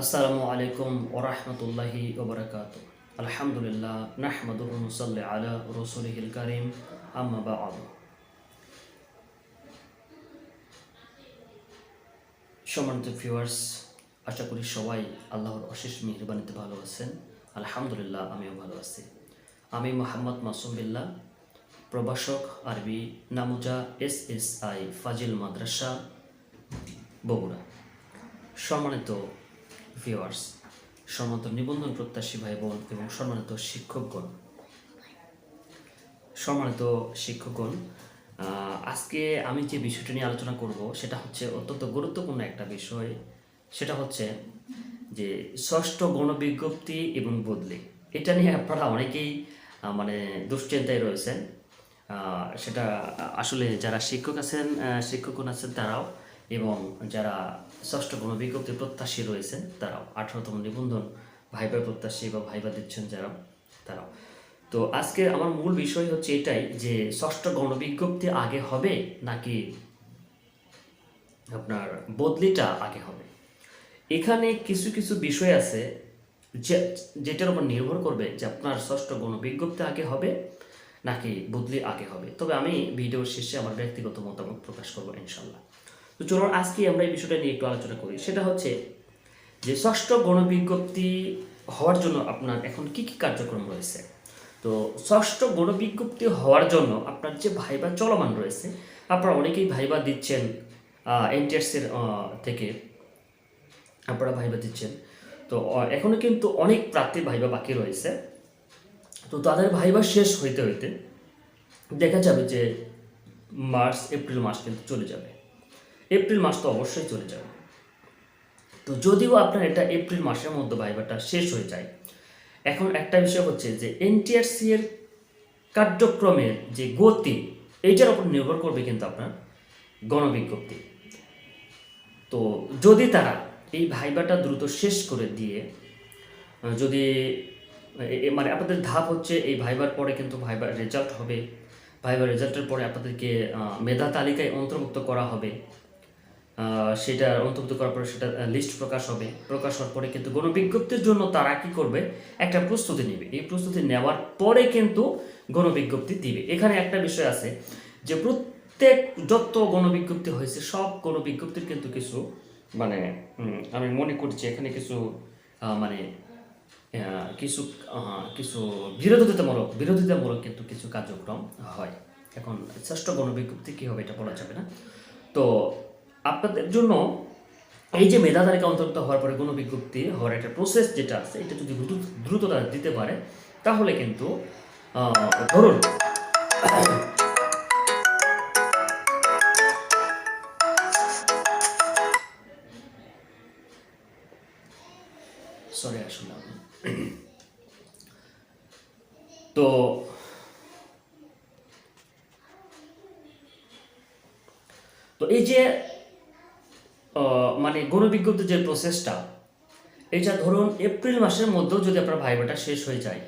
আসসালামু আলাইকুম ওরহমতুল্লাহি ওবরাকাত আলহামদুলিল্লাহ নাহমাদুহু নুসাল্লি আলা রসুলিহিল কারিম, আম্মা বা'দ। সম্মানিত ভিউয়ার্স, আশা করি সবাই আল্লাহর অশেষ মেহরবানিতে ভালো আছেন। আলহামদুলিল্লাহ আমিও ভালো আছি। আমি মোহাম্মদ মাসুম বিল্লাহ, প্রভাষক আরবি নামুজা এস এস আই ফাজিল মাদ্রাসা, বগুড়া। সম্মানিত ভিউয়ার্স সম্মানিত নিবন্ধন প্রত্যাশী ভাই বোন এবং সম্মানিত শিক্ষকগণ। সম্মানিত শিক্ষকগণ আজকে আমি যে বিষয়টি নিয়ে আলোচনা করব, সেটা হচ্ছে অত্যন্ত গুরুত্বপূর্ণ একটা বিষয়। সেটা হচ্ছে যে ষষ্ঠ গণবিজ্ঞপ্তি এবং বদলি। এটা নিয়ে আপনারা অনেকেই মানে দুশ্চিন্তায় রয়েছেন। সেটা আসলে যারা শিক্ষক আছেন শিক্ষকগণ আছেন, তারাও এবং যারা ষষ্ঠ গণবিজ্ঞপ্তি প্রত্যাশী রয়েছেন, তারাও। আঠারোতম নিবন্ধন, ভাইবা প্রত্যাশী বা ভাইবা দিচ্ছেন যারা, তারাও। তো আজকে আমার মূল বিষয় হচ্ছে এটাই যে, ষষ্ঠ গণবিজ্ঞপ্তি আগে হবে নাকি আপনার বদলিটা আগে হবে? এখানে কিছু কিছু বিষয় আছে যে, যেটার উপর নির্ভর করবে যে আপনার ষষ্ঠ গণবিজ্ঞপ্তি আগে হবে নাকি বদলি আগে হবে। তবে আমি ভিডিওর শেষে আমার ব্যক্তিগত মতামত প্রকাশ করব ইনশাল্লাহ তো চলুন আজকে আমরা এই বিষয়টা নিয়ে একটু আলোচনা করি। সেটা হচ্ছে যে ষষ্ঠ গণবিজ্ঞপ্তি হওয়ার জন্য আপনার এখন কি কি কার্যক্রম রয়েছে? তো ষষ্ঠ গণবিজ্ঞপ্তি হওয়ার জন্য আপনার যে ভাইবা চলমান রয়েছে আপনারা অনেকেই ভাইবা দিচ্ছেন এনটিএসের থেকে আপনারা ভাইবা দিচ্ছেন। তো আহ, এখনও কিন্তু অনেক প্রার্থী ভাইবা বাকি রয়েছে। তো তাদের ভাইবা শেষ হইতে হইতে দেখা যাবে যে মার্চ এপ্রিল মাস কিন্তু চলে যাবে। এপ্রিল মাস তো অবশ্যই চলে যাবে। তো যদিও আপনার এটা এপ্রিল মাসের মধ্যে ভাইবাটা শেষ হয়ে যায়, এখন একটা বিষয় হচ্ছে যে এনটিআরসি এর কার্যক্রমের যে গতি, এইটার উপর নির্ভর করবে কিন্তু আপনার গণবিজ্ঞপ্তি। তো যদি তারা এই ভাইবাটা দ্রুত শেষ করে দিয়ে যদি মানে আপনাদের ধাপ হচ্ছে এই ভাইবার পরে কিন্তু ভাইবার রেজাল্ট হবে ভাইবার রেজাল্টের পরে আপনাদেরকে মেধা তালিকায় অন্তর্ভুক্ত করা হবে। সেটা অন্তর্ভুক্ত করার পরে সেটা লিস্ট প্রকাশ হবে। প্রকাশ হওয়ার পরে কিন্তু গণবিজ্ঞপ্তির জন্য তারা কি করবে? একটা প্রস্তুতি নেবে। এই প্রস্তুতি নেওয়ার পরে কিন্তু গণবিজ্ঞপ্তি দিবে। এখানে একটা বিষয় আছে যে প্রত্যেক যত গণবিজ্ঞপ্তি হয়েছে, সব গণবিজ্ঞপ্তির কিন্তু কিছু মানে আমি মনে করছি এখানে কিছু মানে কিছু কিছু বিরোধিতামূলক বিরোধিতামূলক কিন্তু কিছু কার্যক্রম হয়। এখন শ্রেষ্ঠ গণবিজ্ঞপ্তি কী হবে এটা বলা যাবে না। তো আপনাদের জন্য এই যে মেধা তালিকা অন্তর্ভুক্ত হওয়ার পরে কোনো বিজ্ঞপ্তি হওয়ার একটা প্রসেস যেটা আছে, এটা যদি দ্রুততা দ্রুত দিতে পারে, তাহলে কিন্তু ধরুন গণবিজ্ঞপ্তির যে প্রসেসটা এটা ধরুন এপ্রিল মাসের মধ্যেও যদি আপনার ভাইবাটা শেষ হয়ে যায়,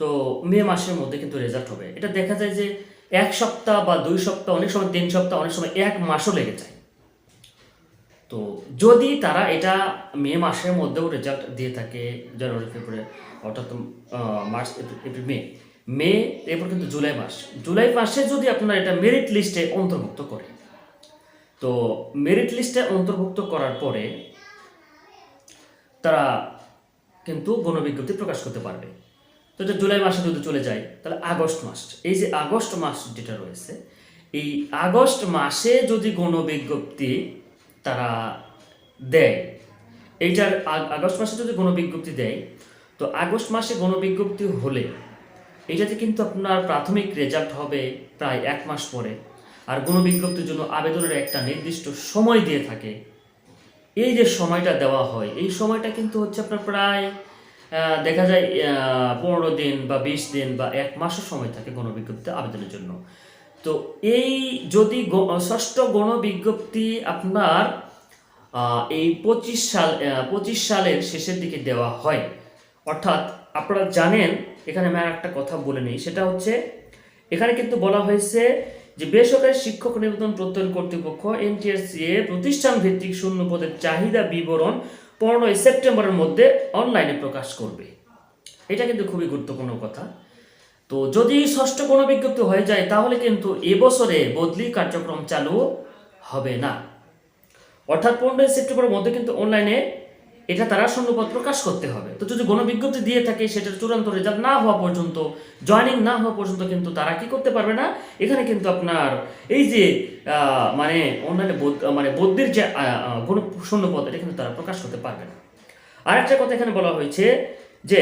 তো মে মাসের মধ্যে কিন্তু রেজাল্ট হবে। এটা দেখা যায় যে এক সপ্তাহ বা দুই সপ্তাহ, অনেক সময় তিন সপ্তাহ, অনেক সময় এক মাসও লেগে যায়। তো যদি তারা এটা মে মাসের মধ্যেও রেজাল্ট দিয়ে থাকে জানুয়ারি ফেব্রুয়ারি অর্থাৎ মার্চ এপ্রিল মে মে এরপর কিন্তু জুলাই মাস। জুলাই মাসে যদি আপনারা এটা মেরিট লিস্টে অন্তর্ভুক্ত করে তো মেরিট লিস্টে অন্তর্ভুক্ত করার পরে তারা কিন্তু গণবিজ্ঞপ্তি প্রকাশ করতে পারবে। তো এটা জুলাই মাসে যদি চলে যায়, তাহলে আগস্ট মাস। এই যে আগস্ট মাস যেটা রয়েছে, এই আগস্ট মাসে যদি গণবিজ্ঞপ্তি তারা দেয়, এইটার আগ- আগস্ট মাসে যদি গণবিজ্ঞপ্তি দেয়, তো আগস্ট মাসে গণবিজ্ঞপ্তি হলে এইটাতে কিন্তু আপনার প্রাথমিক রেজাল্ট হবে প্রায় এক মাস পরে। আর গণবিজ্ঞপ্তির জন্য আবেদনের একটা নির্দিষ্ট সময় দিয়ে থাকে। এই যে সময়টা দেওয়া হয়, এই সময়টা কিন্তু হচ্ছে আপনার প্রায় দেখা যায় পনেরো দিন বা বিশ দিন বা এক মাসও সময় থাকে গণবিজ্ঞপ্তি আবেদনের জন্য। তো এই যদি ষষ্ঠ গণবিজ্ঞপ্তি আপনার এই পঁচিশ সাল পঁচিশ সালের শেষের দিকে দেওয়া হয়। অর্থাৎ আপনারা জানেন, এখানে আমি একটা কথা বলে নিই, সেটা হচ্ছে, এখানে কিন্তু বলা হয়েছে যে বেসরকারি শিক্ষক নিবেদন প্রত্যয়ন কর্তৃপক্ষ এনটিএসসিএ প্রতিষ্ঠান ভিত্তিক শূন্য পদের চাহিদা বিবরণ পনেরোই সেপ্টেম্বরের মধ্যে অনলাইনে প্রকাশ করবে। এটা কিন্তু খুবই গুরুত্বপূর্ণ কথা। তো যদি ষষ্ঠ কোনো বিজ্ঞপ্তি হয়ে যায়, তাহলে কিন্তু এবছরে বদলি কার্যক্রম চালু হবে না। অর্থাৎ পনেরোই সেপ্টেম্বরের মধ্যে কিন্তু অনলাইনে এটা তারা শূন্যপদ প্রকাশ করতে হবে। তো যদি কোনো বিজ্ঞপ্তি দিয়ে থাকে, সেটার চূড়ান্ত রেজাল্ট না হওয়া পর্যন্ত জয়নিং না হওয়া পর্যন্ত কিন্তু তারা কি করতে পারবে না? এখানে কিন্তু আপনার এই যে মানে অনলাইনে মানে বদ্যির যে কোনো শূন্যপদ, এটা কিন্তু তারা প্রকাশ করতে পারবে না। আর একটা কথা এখানে বলা হয়েছে যে,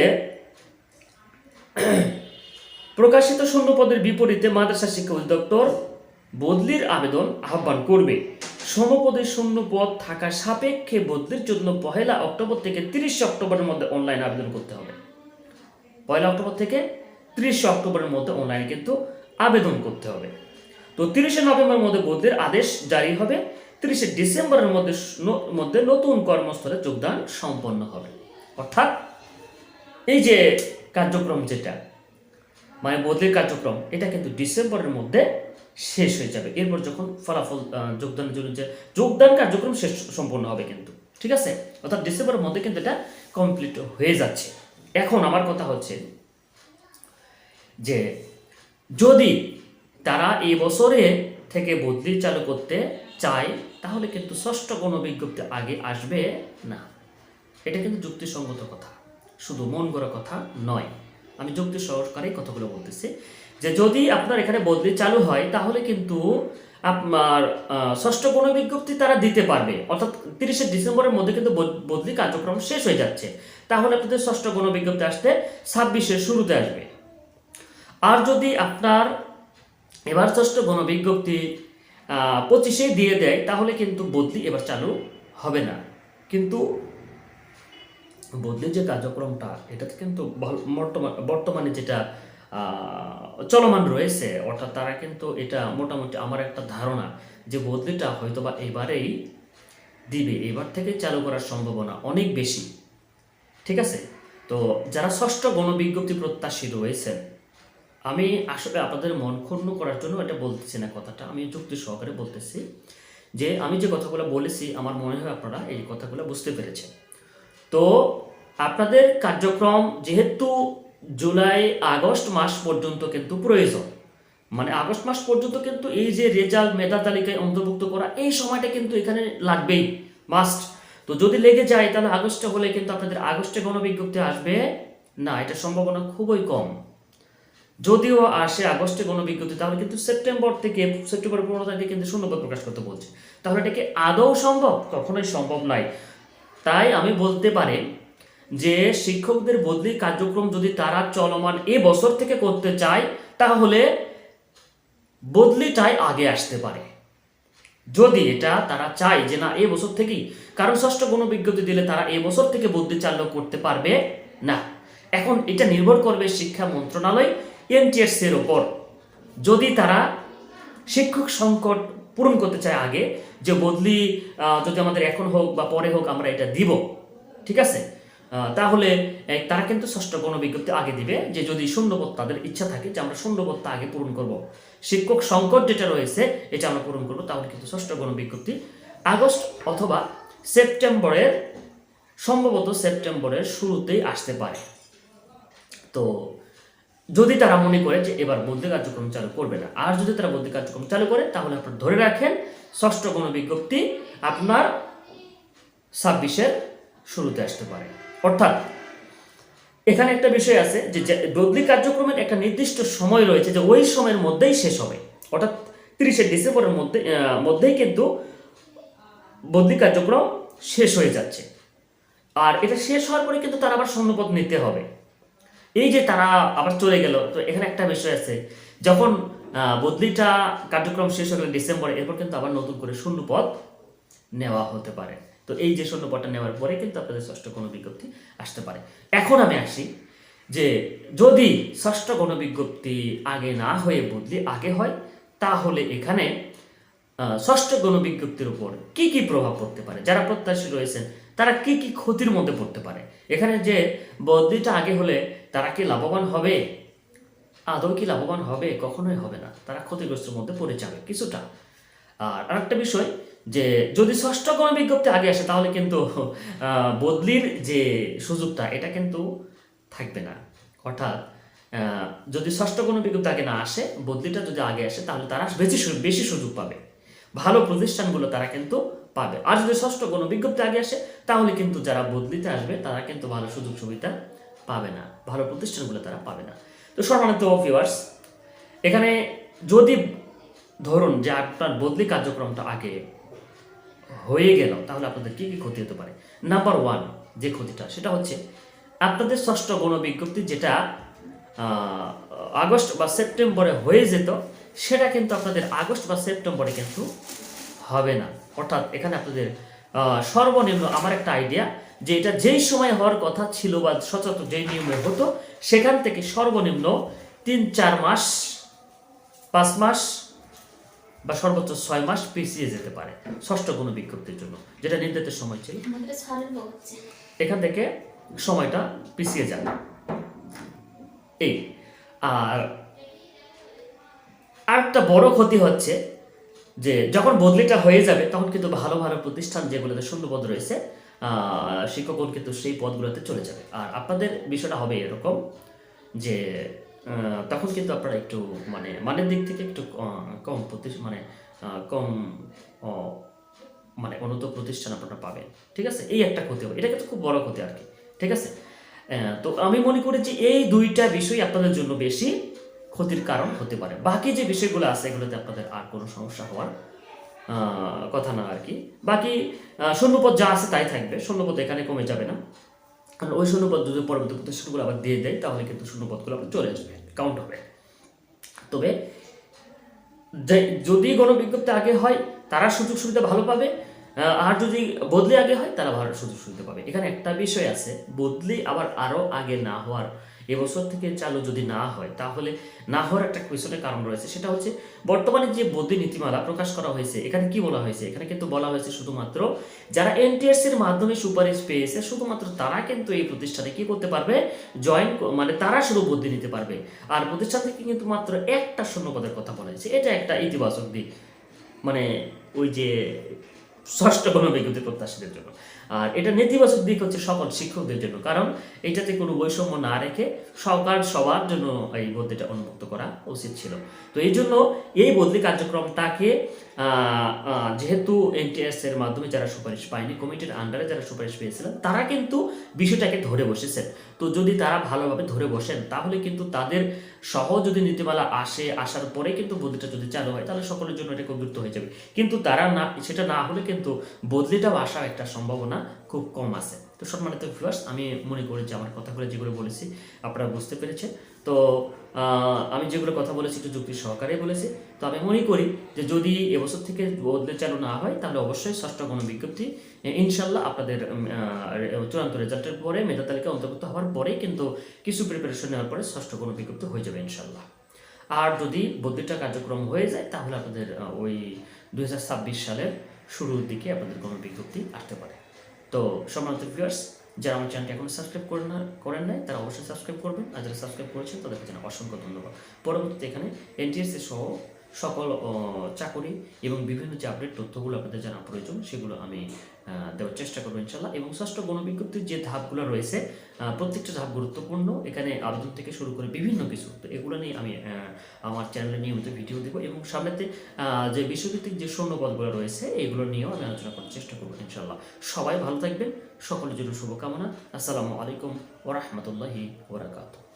প্রকাশিত শূন্যপদের বিপরীতে মাদ্রাসা শিক্ষা অধিদপ্তর বদলির আবেদন আহ্বান করবে। সমপদের শূন্য পদ থাকা সাপেক্ষে বদলির জন্য পহেলা অক্টোবর থেকে তিরিশে অক্টোবরের মধ্যে অনলাইন আবেদন করতে হবে। পয়লা অক্টোবর থেকে তিরিশে অক্টোবরের মধ্যে অনলাইনে কিন্তু আবেদন করতে হবে। তো তিরিশে নভেম্বরের মধ্যে বদলির আদেশ জারি হবে। তিরিশে ডিসেম্বরের মধ্যে মধ্যে নতুন কর্মস্থলে যোগদান সম্পন্ন হবে। অর্থাৎ এই যে কার্যক্রম যেটা মানে বদলির কার্যক্রম, এটা কিন্তু ডিসেম্বরের মধ্যে শেষ হয়ে যাবে। এরপর যখন ফলাফল যোগদানের জন্য যে যোগদান কার্যক্রম শেষ সম্পন্ন হবে কিন্তু, ঠিক আছে? অর্থাৎ ডিসেম্বরের মধ্যে কিন্তু এটা কমপ্লিট হয়ে যাচ্ছে। এখন আমার কথা হচ্ছে যে যদি তারা এই বছরে থেকে বদলি চালু করতে চায়, তাহলে কিন্তু ষষ্ঠ কোনো বিজ্ঞপ্তি আগে আসবে না। এটা কিন্তু যুক্তিসঙ্গত কথা। শুধু মন গড়া কথা নয়। আমি যুক্তি সহকারেই কথাগুলো বলতেছি। যে যদি আপনার এখানে বদলি চালু হয়, তাহলে কিন্তু আপনার ষষ্ঠ কোনো বিজ্ঞপ্তি তারা দিতে পারবে। অর্থাৎ তিরিশে ডিসেম্বরের মধ্যে কিন্তু বদলি কার্যক্রম শেষ হয়ে যাচ্ছে। তাহলে আপনাদের ষষ্ঠ কোনো বিজ্ঞপ্তি আসতে ছাব্বিশের শুরুতে আসবে। আর যদি আপনার এবার ষষ্ঠ গণবিজ্ঞপ্তি পঁচিশে দিয়ে দেয়, তাহলে কিন্তু বদলি এবার চালু হবে না। কিন্তু বদলির যে কার্যক্রমটা, এটাতে কিন্তু বর্তমানে যেটা চলমান রয়েছে। অর্থাৎ তারা কিন্তু এটা মোটামুটি আমার একটা ধারণা যে বদলিটা হয়তো বা এবারেই দিবে। এবার থেকে চালু করার সম্ভাবনা অনেক বেশি। ঠিক আছে? তো যারা ষষ্ঠ গণবিজ্ঞপ্তি প্রত্যাশী রয়েছেন, আমি আসলে আপনাদের মন ক্ষুণ্ণ করার জন্য এটা বলতেছি না কথাটা, আমি যুক্তি সহকারে বলতেছি যে আমি যে কথাগুলো বলেছি, আমার মনে হয় আপনারা এই কথাগুলো বুঝতে পেরেছেন। তো আপনাদের কার্যক্রম যেহেতু জুলাই, আগস্ট মাস পর্যন্ত কিন্তু প্রয়োজন। মানে আগস্ট মাস পর্যন্ত কিন্তু এই যে রেজাল্ট মেধা তালিকায় অন্তর্ভুক্ত করা, এই সময়টা কিন্তু এখানে লাগবেই মাস্ট তো যদি লেগে যায়, তাহলে আগস্টে হলে কিন্তু আপনাদের আগস্টে গণবিজ্ঞপ্তি আসবে। না, এটা সম্ভাবনা খুবই কম। যদিও আসে আগস্টে কোনো বিজ্ঞপ্তি তাহলে কিন্তু সেপ্টেম্বর থেকে সেপ্টেম্বর পনেরো তারিখে কিন্তু শূন্যপদ প্রকাশ করতে বলছে। তাহলে এটা কি আদৌ সম্ভব? কখনোই সম্ভব নয় তাই আমি বলতে পারি যে শিক্ষকদের বদলি কার্যক্রম যদি তারা চলমান এ বছর থেকে করতে চায়, তাহলে বদলিটাই আগে আসতে পারে। যদি এটা তারা চায় যে না, এ বছর থেকেই কারণ ষষ্ঠ কোনো বিজ্ঞপ্তি দিলে তারা এ বছর থেকে বদলি চালু করতে পারবে, না। এখন এটা নির্ভর করবে শিক্ষা মন্ত্রণালয় এনটিএস এর ওপর। যদি তারা শিক্ষক সংকট পূরণ করতে চায় আগে, যে বদলি যদি আমাদের এখন হোক বা পরে হোক আমরা এটা দিব, ঠিক আছে? তাহলে তারা কিন্তু ষষ্ঠ গণবিজ্ঞপ্তি আগে দিবে যে যদি শূন্যপদ তাদের ইচ্ছা থাকে যে আমরা শূন্যপদটা আগে পূরণ করব। শিক্ষক সংকট যেটা রয়েছে, এটা আমরা পূরণ করব, তাহলে কিন্তু ষষ্ঠ গণবিজ্ঞপ্তি আগস্ট অথবা সেপ্টেম্বরের, সম্ভবত সেপ্টেম্বরের শুরুতেই আসতে পারে। তো, যদি তারা মনে করে যে এবার বদলি কার্যক্রম চালু করবে না, আর যদি তারা বদলি কার্যক্রম চালু করে, তাহলে আপনার ধরে রাখেন, ষষ্ঠ কোনো বিজ্ঞপ্তি আপনার ছাব্বিশের শুরুতে আসতে পারে। অর্থাৎ এখানে একটা বিষয় আছে যে বদলি কার্যক্রমের একটা নির্দিষ্ট সময় রয়েছে যে ওই সময়ের মধ্যেই শেষ হবে। অর্থাৎ তিরিশে ডিসেম্বরের মধ্যে মধ্যেই কিন্তু বদলি কার্যক্রম শেষ হয়ে যাচ্ছে। আর এটা শেষ হওয়ার পরে কিন্তু তারা আবার শূন্যপদ নিতে হবে। এই যে তারা আবার চলে গেল, তো এখানে একটা বিষয় আছে। যখন বদলিটা কার্যক্রম শেষ হয়ে গেল ডিসেম্বরে, এরপর কিন্তু আবার নতুন করে শূন্যপদ নেওয়া হতে পারে। তো এই যে শূন্যপদটা নেওয়ার পরে কিন্তু আপনাদের ষষ্ঠ কোনো বিজ্ঞপ্তি আসতে পারে। এখন আমি আসি যে যদি ষষ্ঠ কোনো বিজ্ঞপ্তি আগে না হয়ে বদলি আগে হয়, তাহলে এখানে ষষ্ঠ গণবিজ্ঞপ্তির উপর কি কি প্রভাব পড়তে পারে? যারা প্রত্যাশী রয়েছেন, তারা কি কি ক্ষতির মধ্যে পড়তে পারে? এখানে যে বদলিটা আগে হলে তারা কি লাভবান হবে? আদৌ কি লাভবান হবে? কখনোই হবে না। তারা ক্ষতিগ্রস্তের মধ্যে পড়ে যাবে কিছুটা। আর আরেকটা বিষয় যে যদি ষষ্ঠ কোনো বিজ্ঞপ্তি আগে আসে, তাহলে কিন্তু বদলির যে সুযোগটা, এটা কিন্তু থাকবে না। অর্থাৎ যদি ষষ্ঠ কোনো বিজ্ঞপ্তি আগে না আসে, বদলিটা যদি আগে আসে, তাহলে তারা বেশি বেশি সুযোগ পাবে। ভালো প্রতিষ্ঠানগুলো তারা কিন্তু পাবে। আর যদি ষষ্ঠ কোনো বিজ্ঞপ্তি আগে আসে, তাহলে কিন্তু যারা বদলিতে আসবে, তারা কিন্তু ভালো সুযোগ সুবিধা পাবে না। ভালো প্রতিষ্ঠানগুলো তারা পাবে না। তো সম্মানিত ভিউয়ার্স এখানে যদি ধরুন যে আপনার বদলি কার্যক্রমটা আগে হয়ে গেল, তাহলে আপনাদের কি কি ক্ষতি হতে পারে? নাম্বার ওয়ান যে ক্ষতিটা, সেটা হচ্ছে আপনাদের ষষ্ঠ গণবিজ্ঞপ্তি যেটা আগস্ট বা সেপ্টেম্বরে হয়ে যেত, সেটা কিন্তু আপনাদের আগস্ট বা সেপ্টেম্বরে কিন্তু হবে না। অর্থাৎ এখানে আপনাদের সর্বনিম্ন আমার একটা আইডিয়া যে এটা যেই সময় হওয়ার কথা ছিল বা সচেতন যেই নিয়মে হতো, সেখান থেকে সর্বনিম্ন তিন চার মাস, পাঁচ মাস বা সর্বোচ্চ ছয় মাস পিছিয়ে যেতে পারে ষষ্ঠ কোনো বিজ্ঞপ্তির জন্য যেটা নির্ধারিত সময় ছিল এখান থেকে সময়টা পিছিয়ে যাবে এই আর আরেকটা বড় ক্ষতি হচ্ছে যে যখন বদলিটা হয়ে যাবে তখন কিন্তু ভালো ভালো প্রতিষ্ঠান যেগুলোতে শূন্যপদ রয়েছে আহ, শিক্ষকগণ কিন্তু সেই পদগুলোতে চলে যাবে। আর আপনাদের বিষয়টা হবে এরকম যে তখন কিন্তু আপনারা একটু মানে মানের দিক থেকে একটু কম প্রতি মানে কম মানে উন্নত প্রতিষ্ঠান আপনারা পাবেন। ঠিক আছে? এই একটা ক্ষতি হবে। এটা কিন্তু খুব বড় ক্ষতি আর কি। ঠিক আছে? তো আমি মনে করি যে এই দুইটা বিষয় আপনাদের জন্য বেশি ক্ষতির কারণ হতে পারে। বাকি যে বিষয়গুলো আছে, এগুলোতে আপনাদের আর কোনো সমস্যা হওয়ার কথা না আর কি। বাকি শূন্যপদ যা আছে তাই থাকবে। শূন্যপদ এখানে কমে যাবে না। কারণ ওই শূন্যপদ যদি পরবর্তী প্রতিষ্ঠানগুলো আবার দিয়ে দেয়, তাহলে কিন্তু শূন্যপদগুলো আবার চলে আসবে। কাউন্ট হবে। তবে যদি কোনো বিজ্ঞপ্তি আগে হয়, তারা সুযোগ সুবিধা ভালো পাবে। আর যদি বদলি আগে হয়, তারা ভালো সুযোগ সুবিধা পাবে। এখানে একটা বিষয় আছে, বদলি আবার আরও আগে না হওয়ার এবছর থেকে চালু যদি না হয়, তাহলে না হওয়ার একটা পিছনে কারণ রয়েছে। সেটা হচ্ছে বর্তমানে যে বদলি নীতিমালা প্রকাশ করা হয়েছে, এখানে কি বলা হয়েছে? এখানে কিন্তু বলা হয়েছে শুধুমাত্র যারা এনটিএস এর মাধ্যমে সুপারিশ পেয়েছে, শুধুমাত্র তারা কিন্তু এই প্রতিষ্ঠানে কি করতে পারবে? জয়েন মানে তারা শুধু বদলি নিতে পারবে। আর প্রতিষ্ঠান থেকে কিন্তু মাত্র একটা শূন্যপদের কথা বলা হয়েছে। এটা একটা ইতিবাচক দিক। মানে ওই যে ষষ্ঠ কোনো বিজ্ঞপ্তি প্রত্যাশীদের জন্য। আর এটা নেতিবাচক দিক হচ্ছে সকল শিক্ষকদের জন্য, কারণ এটাতে কোনো বৈষম্য না রেখে সরকার সবার জন্য এই বদলিটা উন্মুক্ত করা উচিত ছিল। তো এই জন্য এই বদলি কার্যক্রমটাকে যেহেতু এনটিএস এর মাধ্যমে যারা সুপারিশ পায়নি কমিটির আন্ডারে যারা সুপারিশ পেয়েছিলেন, তারা কিন্তু বিষয়টাকে ধরে বসেছেন। তো যদি তারা ভালোভাবে ধরে বসেন, তাহলে কিন্তু তাদের সহ যদি নীতিমালা আসে, আসার পরে কিন্তু বদলিটা যদি চালু হয়, তাহলে সকলের জন্য এটা খুব গুরুত্ব হয়ে যাবে। কিন্তু তারা না, সেটা না হলে কিন্তু বদলিটাও আসার একটা সম্ভাবনা খুব কম আছে। তো সম্মানিত ভিউয়ার্স আমি মনে করি যে আমার কথাগুলো যেগুলো বলেছি, আপনারা বুঝতে পেরেছেন। তো আমি যেগুলো কথা বলেছি একটু যুক্তি সহকারে বলেছি। তো আমি মনে করি যে যদি এবছর থেকে বদলে চালু না হয়, তাহলে অবশ্যই ষষ্ঠ কোনো বিজ্ঞপ্তি ইনশাল্লাহ আপনাদের চূড়ান্ত রেজাল্টের পরে, মেধা তালিকা অন্তর্ভুক্ত হওয়ার পরেই কিন্তু কিছু প্রিপারেশন নেওয়ার পরে ষষ্ঠ কোনো বিজ্ঞপ্তি হয়ে যাবে ইনশাল্লাহ আর যদি বদলিটা কার্যক্রম হয়ে যায়, তাহলে আপনাদের ওই দু হাজার ছাব্বিশ সালের শুরুর দিকে আপনাদের কোনো বিজ্ঞপ্তি আসতে পারে। তো সম্মানিত ভিউয়ার্স যারা আমার চ্যানেলটি এখনও সাবস্ক্রাইব করে না, করেন নাই, তারা অবশ্যই সাবস্ক্রাইব করবেন। আর যারা সাবস্ক্রাইব করেছেন, তাদেরকে জানাই অসংখ্য ধন্যবাদ। পরবর্তীতে এখানে এনটিএসসি সহ সকল চাকরি এবং বিভিন্ন যে আপডেট তথ্যগুলো আপনাদের জানা প্রয়োজন, সেগুলো আমি দেওয়ার চেষ্টা করব ইনশাল্লাহ এবং ষষ্ঠ গণবিজ্ঞপ্তির যে ধাপগুলো রয়েছে প্রত্যেকটা ধাপ গুরুত্বপূর্ণ। এখানে আবেদন থেকে শুরু করে বিভিন্ন কিছু। তো এগুলো নিয়ে আমি আমার চ্যানেলে নিয়মিত ভিডিও দেবো এবং সামনেতে যে বিশ্বভিত্তিক যে শূন্যপদগুলো রয়েছে, এগুলো নিয়েও আমি আলোচনা করার চেষ্টা করব ইনশাল্লাহ সবাই ভালো থাকবেন। সকলের জন্য শুভকামনা। আসসালামু আলাইকুম ওরহমতুল্লাহি ওবরাকাতুহ